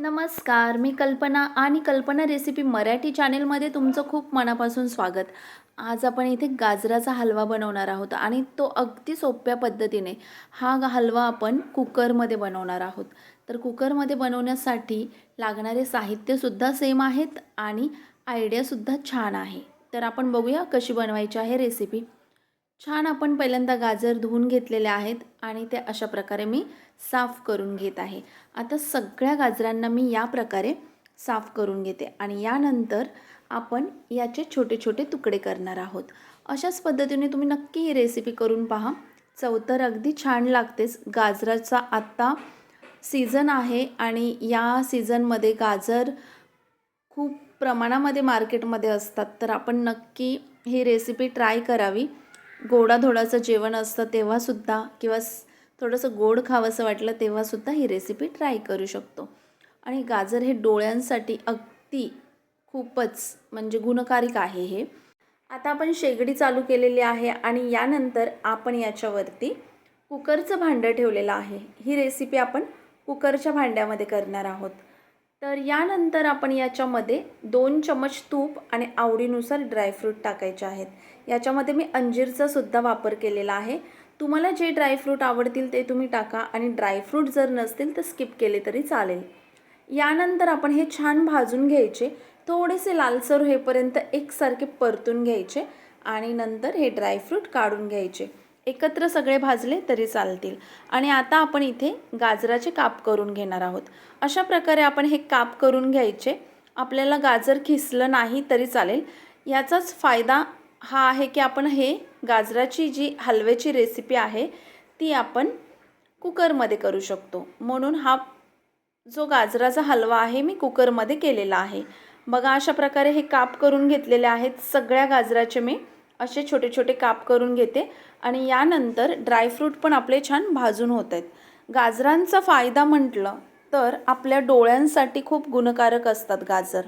नमस्कार मी कल्पना आणि कल्पना रेसिपी मराठी चॅनेलमध्ये तुमचं खूप मनापासून स्वागत. आज आपण इथे गाजराचा हलवा बनवणार आहोत आणि तो अगदी सोप्या पद्धतीने हा हलवा आपण कुकरमध्ये बनवणार आहोत. तर कुकरमध्ये बनवण्यासाठी लागणारे साहित्यसुद्धा सेम आहेत आणि आयडियासुद्धा छान आहे. तर आपण बघूया कशी बनवायची आहे रेसिपी छान आपण पहिल्यांदा गाजर धुवून घेतलेले आहेत आणि ते अशा प्रकारे मी साफ करून घेत आहे. आता सगळ्या गाजरांना मी या प्रकारे साफ करून घेते आणि यानंतर आपण याचे छोटे छोटे तुकडे करणार आहोत. अशाच पद्धतीने तुम्ही नक्की ही रेसिपी करून पहा. चव तर अगदी छान लागतेच. गाजराचा आत्ता सीझन आहे आणि या सीझनमध्ये गाजर खूप प्रमाणामध्ये मार्केटमध्ये असतात. तर आपण नक्की ही रेसिपी ट्राय करावी. गोडाधोडाचं जेवण असतं तेव्हासुद्धा किंवा थोडंसं गोड खावंसं वाटलं तेव्हासुद्धा ही रेसिपी ट्राय करू शकतो. आणि गाजर हे डोळ्यांसाठी अगदी खूपच म्हणजे गुणकारिक आहे हे. आता आपण शेगडी चालू केलेली आहे आणि यानंतर आपण याच्यावरती कुकरचं भांडं ठेवलेलं आहे. ही रेसिपी आपण कुकरच्या भांड्यामध्ये करणार आहोत. तर यानंतर आपण याच्यामध्ये दोन चमच तूप आणि आवडीनुसार ड्रायफ्रूट टाकायचे आहेत. याच्यामध्ये मी अंजीरचा सुद्धा वापर केलेला आहे. तुम्हाला जे ड्रायफ्रूट आवडतील ते तुम्ही टाका आणि ड्रायफ्रूट जर नसतील तर स्किप केले तरी चालेल. यानंतर आपण हे छान भाजून घ्यायचे. थोडेसे लालसर होईपर्यंत एकसारखे परतून घ्यायचे आणि नंतर हे ड्रायफ्रूट काढून घ्यायचे. एकत्र सगळे भाजले तरी चालतील. आणि आता आपण इथे गाजराचे काप करून घेणार आहोत. अशा प्रकारे आपण हे काप करून घ्यायचे. आपल्याला गाजर खिसलं नाही तरी चालेल. याचाच फायदा हा आहे की आपण हे गाजराची जी हलव्याची रेसिपी आहे ती आपण कुकरमध्ये करू शकतो. म्हणून हा जो गाजराचा हलवा आहे मी कुकरमध्ये केलेला आहे. बघा अशा प्रकारे हे काप करून घेतलेले आहेत. सगळ्या गाजराचे मी असे छोटे छोटे काप करून घेते. आणि यानंतर ड्रायफ्रूट पण आपले छान भाजून होत आहेत. गाजरांचा फायदा म्हटलं तर आपल्या डोळ्यांसाठी खूप गुणकारक असतात गाजर.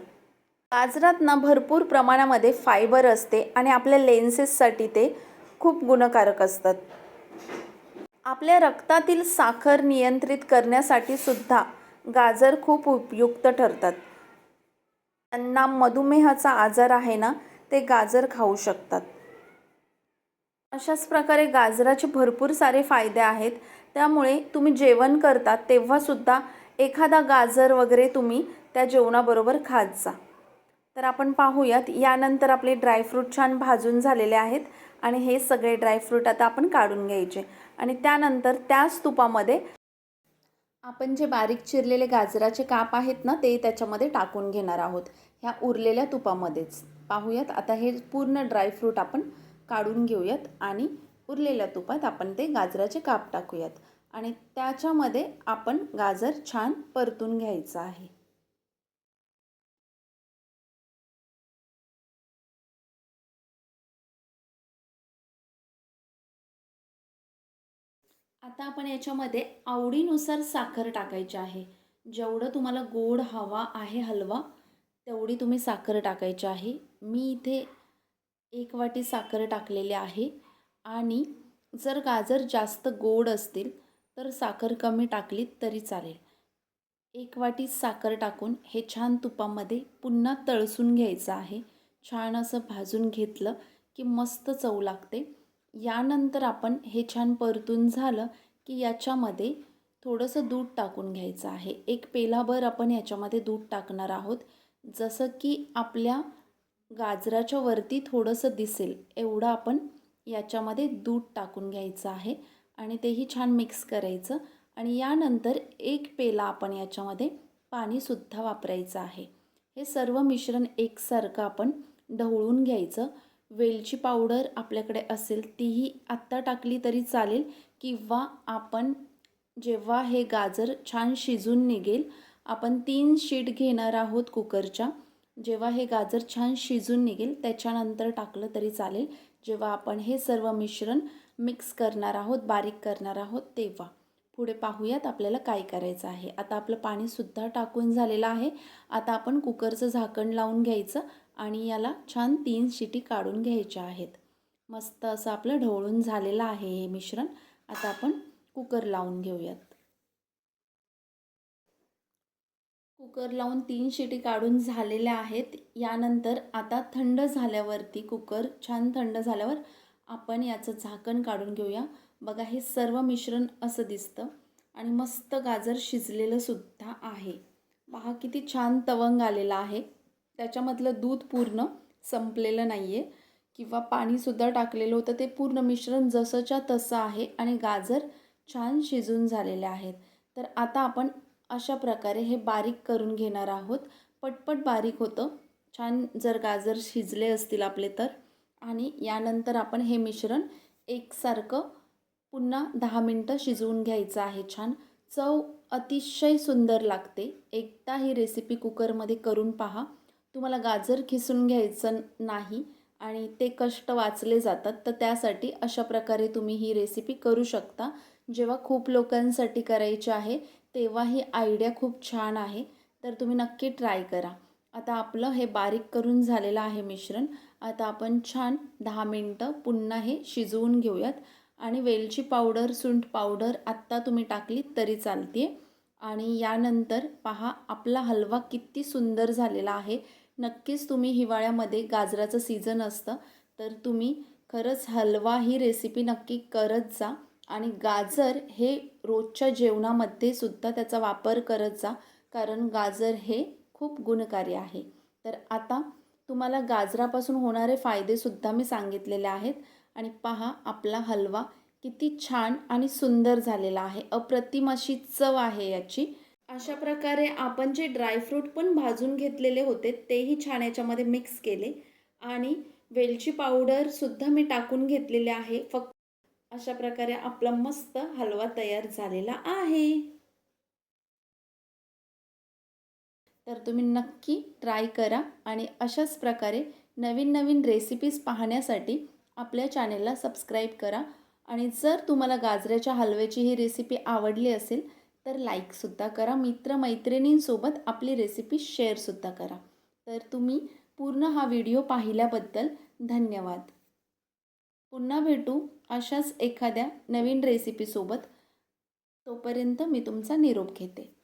गाजरात ना भरपूर प्रमाणामध्ये फायबर असते आणि आपल्या लेन्सेससाठी ते खूप गुणकारक असतात. आपल्या रक्तातील साखर नियंत्रित करण्यासाठी सुद्धा गाजर खूप उपयुक्त ठरतात. त्यांना मधुमेहाचा आजार आहे ना ते गाजर खाऊ शकतात. अशाच प्रकारे गाजराचे भरपूर सारे फायदे आहेत. त्यामुळे तुम्ही जेवण करता तेव्हासुद्धा एखादा गाजर वगैरे तुम्ही त्या जेवणाबरोबर खात जा. तर आपण पाहूयात यानंतर आपले ड्रायफ्रूट छान भाजून झालेले आहेत आणि हे सगळे ड्रायफ्रूट आता आपण काढून घ्यायचे. आणि त्यानंतर त्याच तुपामध्ये आपण जे बारीक चिरलेले गाजराचे काप आहेत ना ते त्याच्यामध्ये टाकून घेणार आहोत ह्या उरलेल्या तुपामध्येच. पाहूयात आता हे पूर्ण ड्रायफ्रूट आपण काढून घेऊयात आणि उरलेल्या तुपात आपण ते गाजराचे काप टाकूयात. आणि त्याच्यामध्ये आपण गाजर छान परतून घ्यायचं आहे. आता आपण याच्यामध्ये आवडीनुसार साखर टाकायची आहे. जेवढं तुम्हाला गोड हवा आहे हलवा तेवढी तुम्ही साखर टाकायची आहे. मी इथे एक वाटी साखर टाकलेली आहे. आणि जर गाजर जास्त गोड असतील तर साखर कमी टाकलीत तरी चालेल. एक वाटी साखर टाकून हे छान तुपामध्ये पुन्हा तळसून घ्यायचं आहे. छान असं भाजून घेतलं की मस्त चव लागते. यानंतर आपण हे छान परतून झालं की याच्यामध्ये थोडंसं दूध टाकून घ्यायचं आहे. एक पेलाभर आपण याच्यामध्ये दूध टाकणार आहोत. जसं की आपल्या गाजराच्या वरती थोडंसं दिसेल एवढं आपण याच्यामध्ये दूध टाकून घ्यायचं आहे आणि तेही छान मिक्स करायचं आणि यानंतर एक पेला आपण याच्यामध्ये पाणीसुद्धा वापरायचं आहे. हे सर्व मिश्रण एकसारखं आपण ढवळून घ्यायचं वेलची पावडर आपल्याकडे असेल तीही आत्ता टाकली तरी चालेल. किंवा आपण जेव्हा हे गाजर छान शिजून निघेल आपण तीन शीट घेणार आहोत कुकरच्या. जेव्हा हे गाजर छान शिजून निघेल त्याच्यानंतर टाकलं तरी चालेल. जेव्हा आपण हे सर्व मिश्रण मिक्स करणार आहोत बारीक करणार आहोत तेव्हा. पुढे पाहूयात आपल्याला काय करायचं आहे. आता आपलं पाणीसुद्धा टाकून झालेलं आहे. आता आपण कुकरचं झाकण लावून घ्यायचं आणि याला छान तीन शिटी काढून घ्यायच्या आहेत. मस्त असं आपलं ढवळून झालेलं आहे हे मिश्रण. आता आपण कुकर लावून घेऊयात. कुकर लावून तीन शिटी काढून झालेल्या आहेत. यानंतर आता थंड झाल्यावरती कुकर छान थंड झाल्यावर आपण याचं झाकण काढून घेऊया. बघा हे सर्व मिश्रण असं दिसतं आणि मस्त गाजर शिजलेलं सुद्धा आहे. पहा किती छान तवंग आलेला आहे. त्याच्यामधलं दूध पूर्ण संपलेलं नाही आहे किंवा पाणीसुद्धा टाकलेलं होतं. ते पूर्ण मिश्रण जसंच्या तसं आहे आणि गाजर छान शिजून झालेले आहेत. तर आता आपण अशा प्रकारे हे बारीक करून घेणार आहोत. पटपट बारीक होतं. छान जर गाजर शिजले असतील आपले तर. आणि यानंतर आपण हे मिश्रण एकसारखं पुन्हा दहा मिनटं शिजवून घ्यायचं आहे छान. चव अतिशय सुंदर लागते. एकदा ही रेसिपी कुकरमध्ये करून पहा. तुम्हाला गाजर खिसून घ्यायचं नाही आणि ते कष्ट वाचले जातात तर त्यासाठी अशा प्रकारे तुम्ही ही रेसिपी करू शकता. जेव्हा खूप लोकांसाठी करायची आहे तेव्हा ही आयडिया खूप छान आहे. तर तुम्ही नक्की ट्राय करा. आता आपलं हे बारीक करून झालेलं आहे मिश्रण. आता आपण छान दहा मिनटं पुन्हा हे शिजवून घेऊयात. आणि वेलची पावडर सुंठ पावडर आत्ता तुम्ही टाकली तरी चालते आणि यानंतर पहा आपला हलवा किती सुंदर झालेला आहे. नक्कीच तुम्ही हिवाळ्यामध्ये गाजराचं सीझन असतं तर तुम्ही खरंच हलवा ही रेसिपी नक्की करत जा. आणि गाजर हे रोजच्या जेवणामध्ये सुद्धा त्याचा वापर करत जा कारण गाजर हे खूप गुणकारी आहे. तर आता तुम्हाला गाजरापासून होणारे फायदेसुद्धा मी सांगितलेले आहेत. आणि पहा आपला हलवा किती छान आणि सुंदर झालेला आहे. अप्रतिम अशी चव आहे याची. अशा प्रकारे आपण जे ड्रायफ्रूट पण भाजून घेतलेले होते तेही छान याच्यामध्ये मिक्स केले. आणि वेलची पावडरसुद्धा मी टाकून घेतलेले आहे. फक्त अशा प्रकारे आपला मस्त हलवा तयार झालेला आहे. तर तुम्ही नक्की ट्राय करा आणि अशाच प्रकारे नवीन नवीन रेसिपीज पाहण्यासाठी आपल्या चॅनेलला सबस्क्राईब करा. आणि जर तुम्हाला गाजऱ्याच्या हलव्याची ही रेसिपी आवडली असेल तर लाईकसुद्धा करा. मित्रमैत्रिणींसोबत आपली रेसिपी शेअरसुद्धा करा. तर तुम्ही पूर्ण हा व्हिडिओ पाहिल्याबद्दल धन्यवाद. पुन्हा भेटू अशाच एखाद्या नवीन रेसिपीसोबत तोपर्यंत मी तुमचा निरोप घेते.